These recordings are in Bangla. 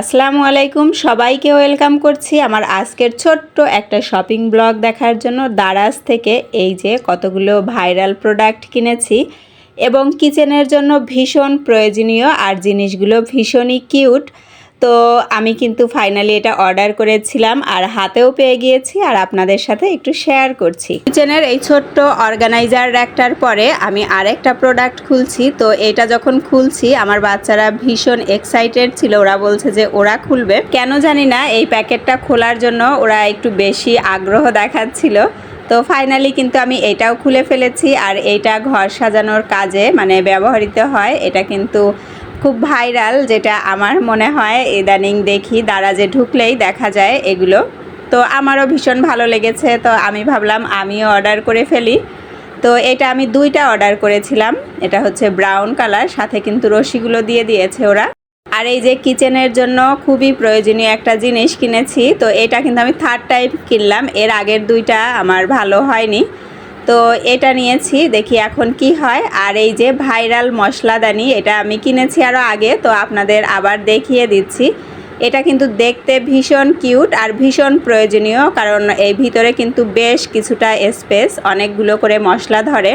আসসালামু আলাইকুম, সবাইকে ওয়েলকাম করছি আমার আজকের ছোট্ট একটা শপিং ব্লগ দেখার জন্য দারাজ থেকে। এই যে কতগুলো ভাইরাল প্রোডাক্ট কিনেছি এবং কিচেনের জন্য ভীষণ প্রয়োজনীয় আর জিনিসগুলো ভীষণই কিউট। তো আমি কিন্তু ফাইনালি এটা অর্ডার করেছিলাম আর হাতেও পেয়ে গিয়েছি আর আপনাদের সাথে একটু শেয়ার করছি। কিচেনের এই ছোট্ট অর্গানাইজার র্যাকটার পরে আমি আরেকটা প্রোডাক্ট খুলছি। তো এটা যখন খুলছি, আমার বাচ্চারা ভীষণ এক্সাইটেড ছিল। ওরা বলছে যে ওরা খুলবে। কেন জানি না, এই প্যাকেটটা খোলার জন্য ওরা একটু বেশি আগ্রহ দেখাচ্ছিল। তো ফাইনালি কিন্তু আমি এটাও খুলে ফেলেছি। আর এইটা ঘর সাজানোর কাজে মানে ব্যবহৃত হয়। এটা কিন্তু খুব ভাইরাল যেটা আমার মনে হয় ইদানিং দেখি, দারাজে ঢুকলেই দেখা যায় এগুলো। তো আমারও ভীষণ ভালো লেগেছে, তো আমি ভাবলাম আমিও অর্ডার করে ফেলি। তো এটা আমি দুইটা অর্ডার করেছিলাম, এটা হচ্ছে ব্রাউন কালার, সাথে কিন্তু রশিগুলো দিয়ে দিয়েছে ওরা। আর এই যে কিচেনের জন্য খুবই প্রয়োজনীয় একটা জিনিস কিনেছি, তো এটা কিন্তু আমি থার্ড টাইম কিনলাম, এর আগের দুইটা আমার ভালো হয়নি। তো এটা নিয়েছি, দেখি এখন কি হয়। আর এই যে ভাইরাল মশলাদানি, এটা আমি কিনেছি আরও আগে, তো আপনাদের আবার দেখিয়ে দিচ্ছি। এটা কিন্তু দেখতে ভীষণ কিউট আর ভীষণ প্রয়োজনীয়, কারণ এই ভিতরে কিন্তু বেশ কিছুটা স্পেস, অনেকগুলো করে মশলা ধরে।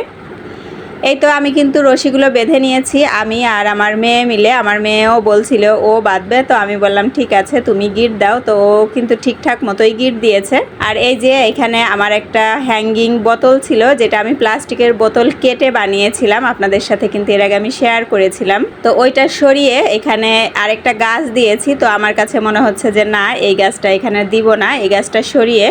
এই তো আমি কিন্তু রশিগুলো বেঁধে নিয়েছি, আমি আর আমার মেয়ে মিলে, আমার মেয়েও বলছিল, ও বাঁধবে? তো আমি বললাম, ঠিক আছে, তুমি গিট দাও। তো ও কিন্তু ঠিকঠাক মতোই গিট দিয়েছে। আর এই যে এখানে আমার একটা হ্যাঙ্গিং বোতল ছিল, যেটা আমি প্লাস্টিকের বোতল কেটে বানিয়েছিলাম, আপনাদের সাথে কিন্তু এর আগে আমি শেয়ার করেছিলাম। তো ওইটা সরিয়ে এখানে আরেকটা গাছ দিয়েছি, তো আমার কাছে মনে হচ্ছে যে, না, এই গাছটা এখানে দিব না। এই গাছটা সরিয়ে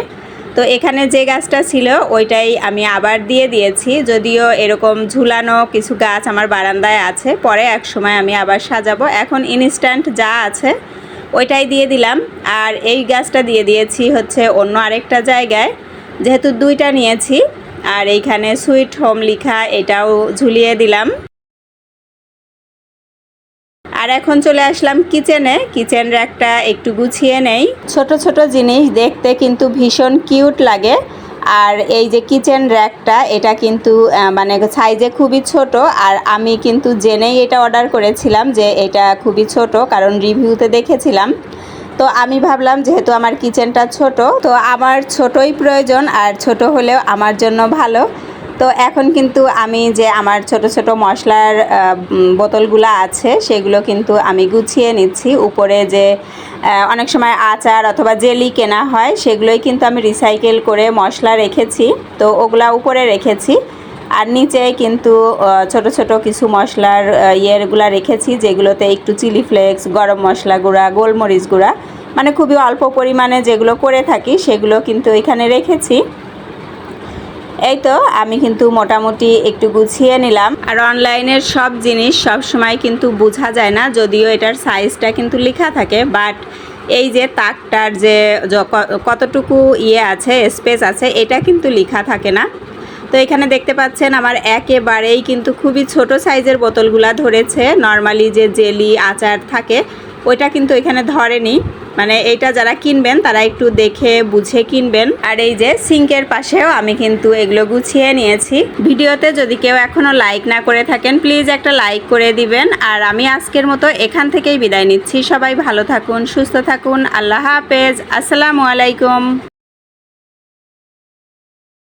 তো এখানে যে গাছটা ছিল, ওইটাই আমি আবার দিয়ে দিয়েছি। যদিও এরকম ঝুলানো কিছু গাছ আমার বারান্দায় আছে, পরে এক সময় আমি আবার সাজাবো। এখন ইনস্ট্যান্ট যা আছে, ওইটাই দিয়ে দিলাম। আর এই গাছটা দিয়ে দিয়েছি হচ্ছে অন্য আরেকটা জায়গায়, যেহেতু দুইটা নিয়েছি। আর এইখানে সুইট হোম লিখা, এটাও ঝুলিয়ে দিলাম। আর এখন চলে আসলাম কিচেনে। কিচেন র্যাকটা একটু গুছিয়ে নেই। ছোট ছোট জিনিস দেখতে কিন্তু ভীষণ কিউট লাগে। আর এই যে কিচেন র্যাকটা, এটা কিন্তু মানে সাইজে খুবই ছোট। আর আমি কিন্তু জেনেই এটা অর্ডার করেছিলাম যে এটা খুবই ছোট, কারণ রিভিউতে দেখেছিলাম। তো আমি ভাবলাম, যেহেতু আমার কিচেনটা ছোট, তো আমার ছোটই প্রয়োজন, আর ছোট হলেও আমার জন্য ভালো। তো এখন কিন্তু আমি যে আমার ছোট ছোট মশলার বোতলগুলো আছে, সেগুলো কিন্তু আমি গুছিয়ে নিচ্ছি। উপরে যে অনেক সময় আচার অথবা জেলি কেনা হয়, সেগুলোই কিন্তু আমি রিসাইকেল করে মশলা রেখেছি। তো ওগুলা উপরে রেখেছি। আর নিচে কিন্তু ছোট ছোট কিছু মশলার ইয়েরগুলা রেখেছি, যেগুলোতে একটু চিলি ফ্লেক্স, গরম মশলা গুঁড়া, গোলমরিচ গুঁড়া মানে খুবই অল্প পরিমাণে যেগুলো করে থাকি, সেগুলো কিন্তু এখানে রেখেছি। এই তো, আমি কিন্তু মোটামুটি একটু গুছিয়ে নিলাম। আর অনলাইনের সব জিনিস সব সময় কিন্তু বোঝা যায় না, যদিও এটার সাইজটা কিন্তু লেখা থাকে, বাট এই যে তাকটার যে কতটুকু ইয়ে আছে, স্পেস আছে, এটা কিন্তু লেখা থাকে না। তো এখানে দেখতে পাচ্ছেন আমার একেবারেই কিন্তু খুবই ছোট সাইজের বোতলগুলা ধরেছে। নর্মালি যে জেলি আচার থাকে ওইটা কিন্তু এখানে ধরেনি। মানে এইটা যারা কিনবেন, তারা একটু দেখে বুঝে কিনবেন। আর এই যে সিঙ্কের পাশেও আমি কিন্তু এগুলো গুছিয়ে নিয়েছি। ভিডিওতে যদি কেউ এখনও লাইক না করে থাকেন, প্লিজ একটা লাইক করে দিবেন। আর আমি আজকের মতো এখান থেকেই বিদায় নিচ্ছি। সবাই ভালো থাকুন, সুস্থ থাকুন। আল্লাহ হাফেজ। আসসালামু আলাইকুম।